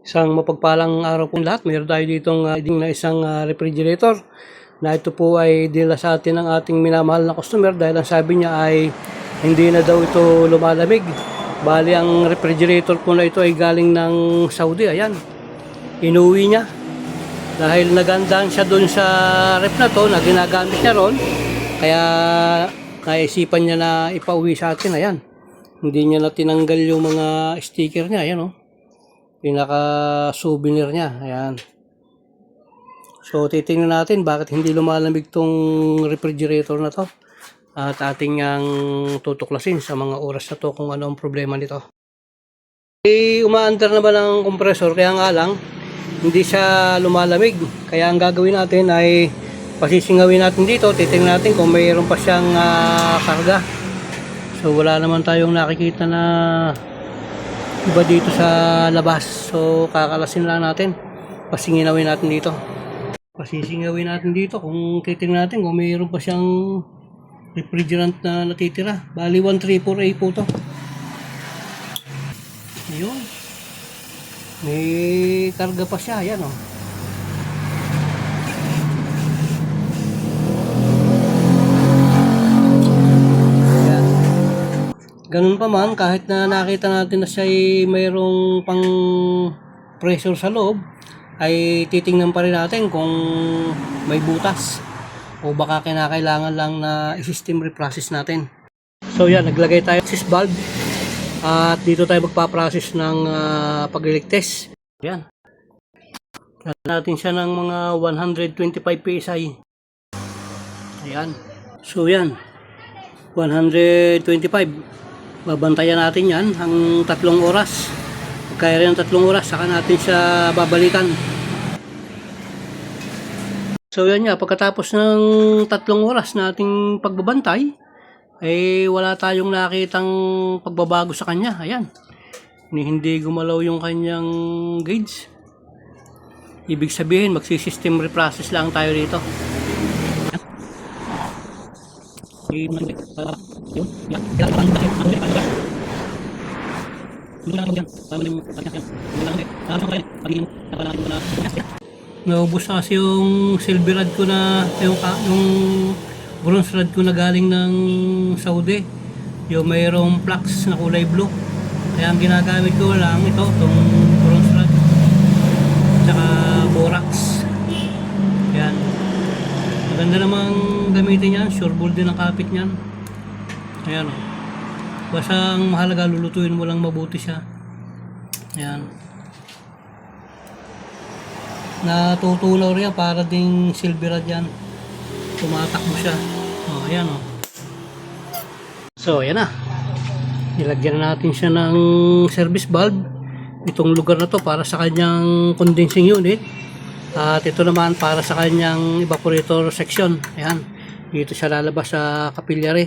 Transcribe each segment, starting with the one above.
Isang mapagpalang araw po lahat. Mayroon tayo ditong uh, na isang ah, refrigerator na ito po ay dila sa atin ng ating minamahal na customer dahil ang sabi niya ay hindi na daw ito lumalamig. Bali ang refrigerator po na ito ay galing ng Saudi. Ayan. Inuwi niya. Dahil nagandaan siya doon sa rep na to na ginagamit niya ron. Kaya naisipan niya na ipauwi sa atin. Ayan. Hindi niya na tinanggal yung mga sticker niya. Ayan oh pinaka souvenir niya. Ayan. So, titingnan natin bakit hindi lumalamig tong refrigerator na to. At ating ang tutuklasin sa mga oras na to kung ano ang problema nito. Eh, umaandar naman ang compressor kaya nga lang hindi siya lumalamig. Kaya ang gagawin natin ay pasisingawin natin dito. Titingnan natin kung mayroon pa siyang ah, karga. So, wala naman tayong nakikita na iba dito sa labas. So, kakalasin lang natin. Pasinginawin natin dito. Pasisingawin natin dito kung titingnan natin kung mayroon pa siyang refrigerant na natitira. Bali 134A po to. Ayun. May karga pa siya. Ayan oh. Ganun pa man, kahit na nakita natin na siya ay mayroong pang pressure sa loob, ay titingnan pa rin natin kung may butas o baka kinakailangan lang na i-system reprocess natin. So yan, naglagay tayo sys valve at dito tayo magpa-process ng uh, pag-electest. Yan. Lagyan natin siya ng mga 125 PSI. Ayan. So yan. 125 babantayan natin yan ang tatlong oras. Kaya rin ang tatlong oras saka natin siya babalikan. So yan nga pagkatapos ng tatlong oras na ating pagbabantay eh wala tayong nakitang pagbabago sa kanya. Ayan. Hindi gumalaw yung kanyang gauge ibig sabihin magsisystem reprocess lang tayo dito Naubos na kasi yung silver rod ko na yung, yung bronze rod ko na galing ng Saudi. Yung mayroong flux na kulay blue. Kaya ang ginagamit ko lang ito, itong bronze rod. Tsaka borax. Yan. Maganda namang gamitin yan. Sure ball din ang kapit niyan. Ayan o. Basta ang mahalaga, lulutuin mo lang mabuti siya. Ayan. Natutunaw rin yan para ding silverad yan. Tumatakbo siya. O, ayan o. So, ayan na. Nilagyan na natin siya ng service valve. Itong lugar na to para sa kanyang condensing unit. At ito naman para sa kanyang evaporator section. Ayan. Dito siya lalabas sa capillary.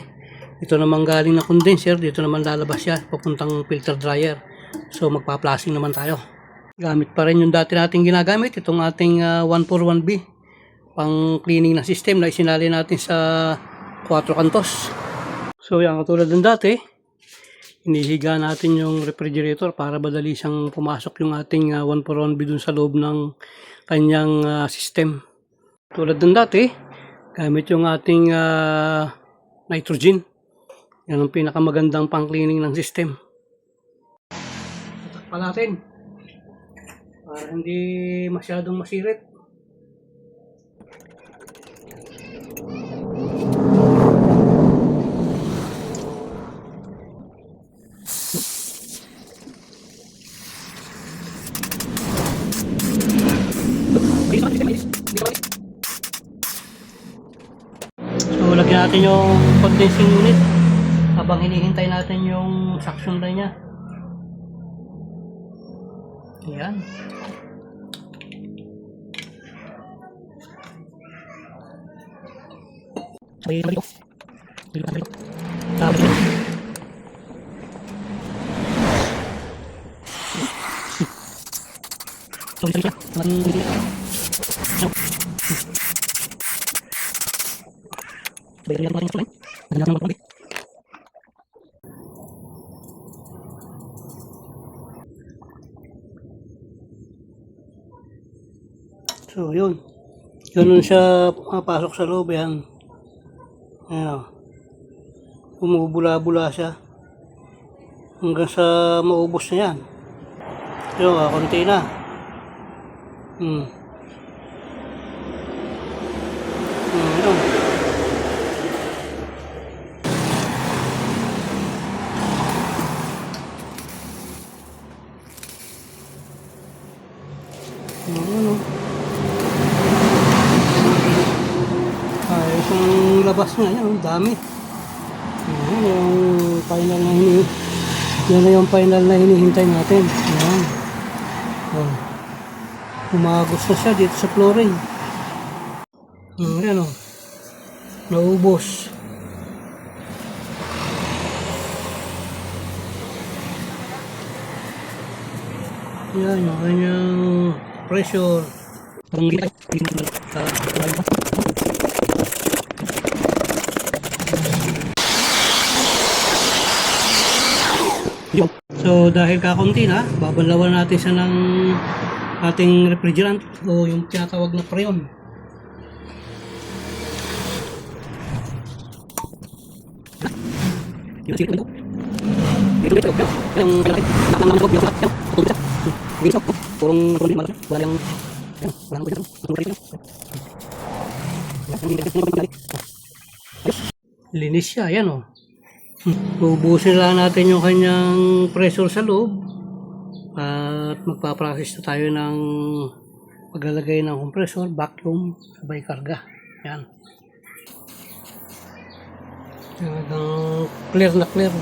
Ito naman galing na condenser. Dito naman lalabas siya papuntang filter dryer. So magpa-flashing naman tayo. Gamit pa rin yung dati nating ginagamit. Itong ating ah, 141B. Pang cleaning na system na isinali natin sa 4 kantos. So yan katulad ng dati. Inihiga natin yung refrigerator para madali siyang pumasok yung ating ah, 141B dun sa loob ng kanyang ah, system. Tulad ng dati, gamit yung ating ah, nitrogen. Yan ang pinakamagandang pang-cleaning ng system. Tatak pa natin. Para hindi masyadong masirit. natin yung condensing unit habang hinihintay natin yung suction line niya. Ayan. Sorry, sorry, sorry. Bayari natin natin ang Natin natin ang So, yun. Ganun siya pumapasok sa loob. Yan. Ayan. Oh. Bumubula-bula siya. Hanggang sa maubos na yan. Yun, ah, konti na. Hmm. Labas nga yan, ang dami. Ayan, yung final na hini yan na yung final na hinihintay natin. Ayan. Oh. Umagos na siya dito sa flooring. Ayan o. Naubos. Yan, yung kanyang pressure. Parang hindi Dahil kakunti na, babalawan natin siya ng ating refrigerant o yung tinatawag na freon. Linis siya, yan o. Ubusin lang natin yung kanyang pressure sa loob at magpaprocess na tayo ng paglalagay ng compressor, vacuum, sabay karga. Yan. Talagang clear na clear.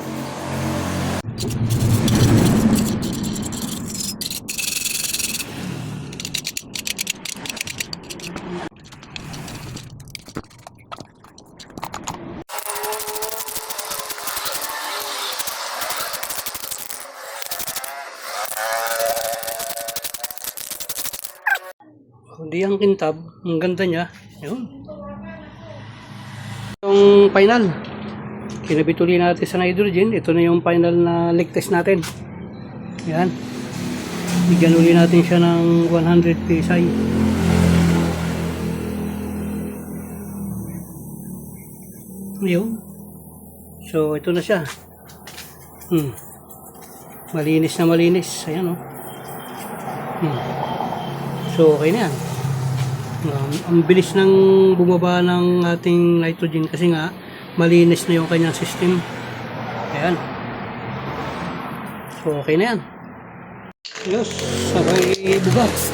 Hindi ang kintab, ang ganda niya. Yun. Yung final. Kinabit uli natin sa nitrogen. Ito na yung final na leak test natin. Yan. Bigyan uli natin siya ng 100 PSI. Yun. So, ito na siya. Hmm. Malinis na malinis. Ayan o. Oh. Hmm. So, okay na yan. Um, ang bilis ng bumaba ng ating nitrogen kasi nga malinis na yung kanyang system. Ayan. So, okay na yan. Yes, sabay bugas.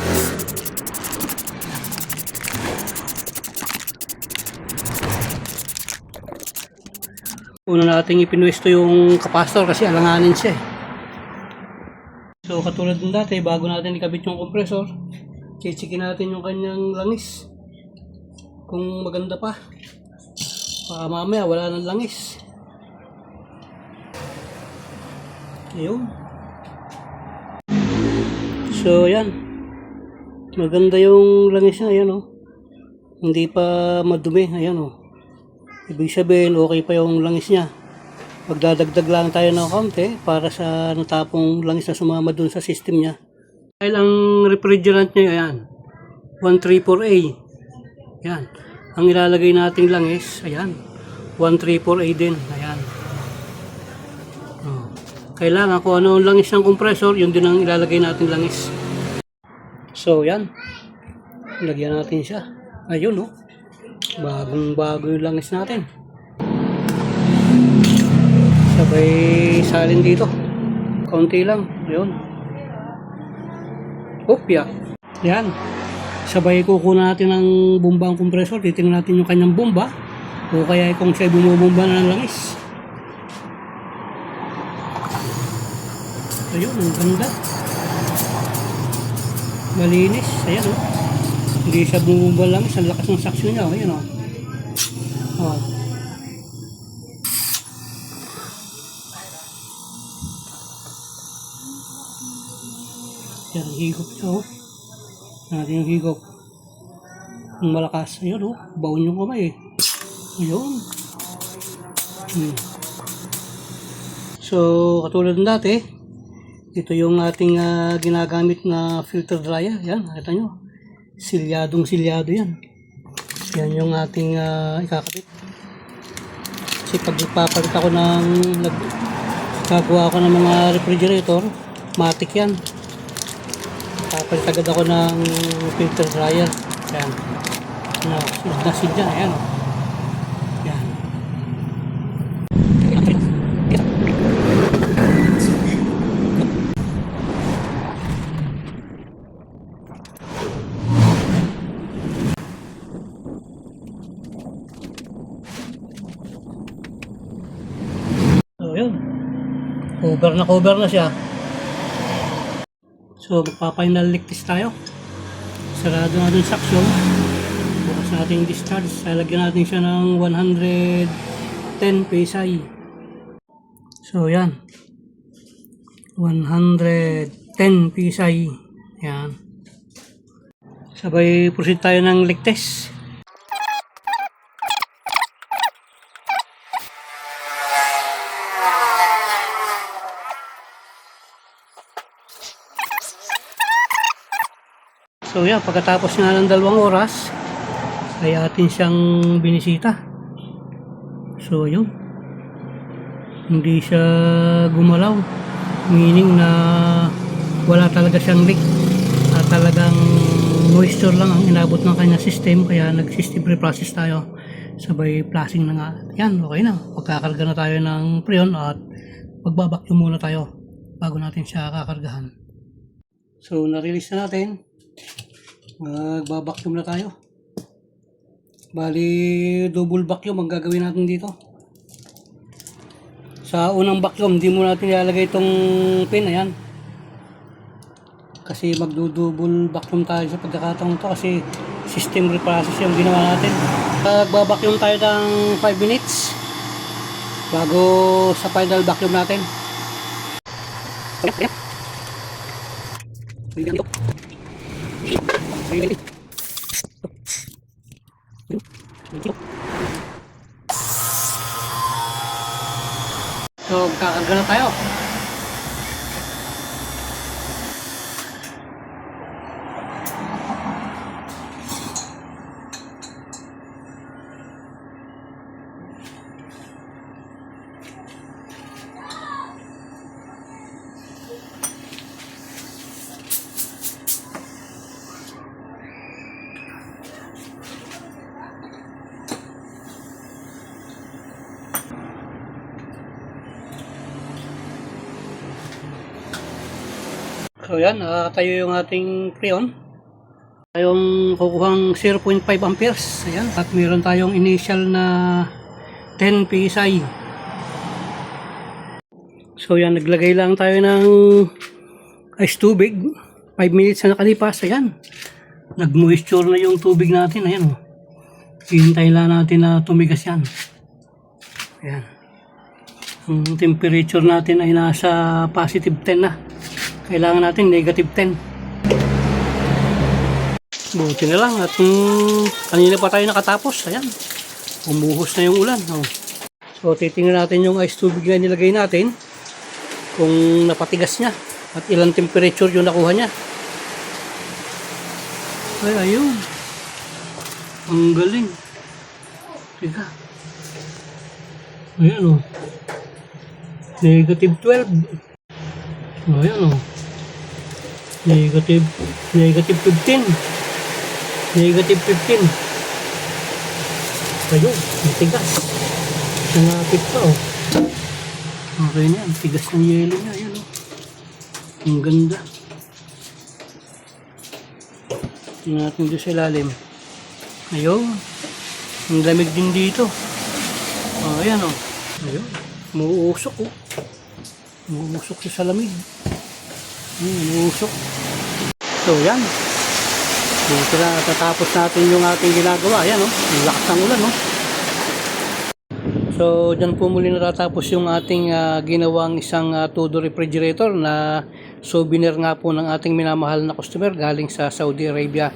Una nating ipinwesto yung capacitor kasi alanganin siya eh. So katulad ng dati, bago natin ikabit yung compressor, chichikin natin yung kanyang langis. Kung maganda pa. Baka mamaya wala ng langis. Ayun. So yan. Maganda yung langis niya, ayan oh. Hindi pa madumi, ayan oh. Ibig sabihin, okay pa yung langis niya. Magdadagdag lang tayo ng konti para sa natapong langis na sumama dun sa system niya. Dahil ang refrigerant niya, ayan, 134A. Ayan. Ang ilalagay nating langis, ayan, 134A din. Ayan. Oh. Kailangan kung ano ang langis ng compressor, yun din ang ilalagay nating langis. So, yan. Lagyan natin siya. Ayun, oh. Bagong bago yung langis natin. Sabay salin dito. Kaunti lang. Ayun. Opya. Yan. Sabay kukuha natin ng bomba ang compressor. Titingnan natin yung kanyang bomba. O kaya kung siya bumubomba na ng langis. Ayun, ang ganda. Malinis. Ayan o. Oh. Hindi siya bumubomba ng langis. Ang lakas ng saksyon niya. Ayan o. Oh. oh. Yan, higop siya oh. Natin yung higop. Ang malakas. Ayun oh. Baon yung kamay eh. Ayun. Hmm. So, katulad ng dati, ito yung ating ah, ginagamit na filter dryer. Yan, nakita nyo. Silyadong silyado yan. Yan yung ating ah, ikakabit. Kasi pag nagpapalit ako ng nag, gagawa ako ng mga refrigerator, matik yan. Papalit agad ako ng filter dryer. Yan. Na, nasid yan. Ayan. oh. Yan. So, yun. Cover na cover na siya. So, magpa-final lick test tayo. Sarado na dun suction. Bukas natin yung discharge. Lalagyan natin siya ng 110 PSI. So, yan. 110 PSI. Yan. Sabay proceed tayo ng lick test. So yan, pagkatapos nga ng dalawang oras, ay atin siyang binisita. So yun. Hindi siya gumalaw. Meaning na wala talaga siyang leak. At talagang moisture lang ang inabot ng kanya system. Kaya nag-system reprocess tayo. Sabay flushing na nga. Yan, okay na. Pagkakarga na tayo ng preon at magbabacuum muna tayo bago natin siya kakargahan. So, na-release na natin. Magbabacuum na tayo. Bali, double vacuum ang gagawin natin dito. Sa unang vacuum, hindi mo natin ilalagay itong pin. Ayan. Kasi magdo-double vacuum tayo sa pagkakataon to kasi system reprocess yung ginawa natin. Magbabacuum tayo ng 5 minutes bago sa final vacuum natin. So, kakarga na tayo. So yan, nakatayo yung ating preon. Tayong kukuhang 0.5 amperes. Ayan. At meron tayong initial na 10 PSI. So yan, naglagay lang tayo ng ice tubig. 5 minutes na nakalipas. Ayan. Nag-moisture na yung tubig natin. Ayan. oh. Hihintayin lang natin na tumigas yan. Ayan. Ang temperature natin ay nasa positive 10 na. Kailangan natin negative 10. Buti na lang at mm, kanina pa tayo nakatapos. Ayan. Umuhos na yung ulan. Oh. So titingnan natin yung ice tubig na nilagay natin kung napatigas niya at ilang temperature yung nakuha niya. Ay, ayun. Ang galing. Tiga. Ayan oh. Negative 12. Oh, ayan oh. Negative, negative 15. Negative 15. Ayun, matigas. Nangapit pa oh. Okay na yan, tigas ng yelo niya. Ayan oh. Ang ganda. Tingnan natin doon sa ilalim. Ayun. Ang lamig din dito. Oh, ayan oh. Ayun. Muuusok oh. Umuusok siya sa lamig. Hmm, umuusok. So, yan. Dito na tatapos natin yung ating ginagawa. Yan, oh. Lakas ng ulan, oh. So, dyan po muli natatapos yung ating ah, ginawang isang uh, todo refrigerator na souvenir nga po ng ating minamahal na customer galing sa Saudi Arabia.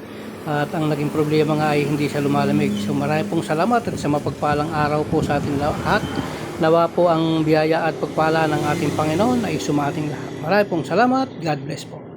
At ang naging problema nga ay hindi siya lumalamig. So marami pong salamat at sa mapagpalang araw po sa ating lahat. Nawa po ang biyaya at pagpala ng ating Panginoon ay sumating lahat. Marami pong salamat. God bless po.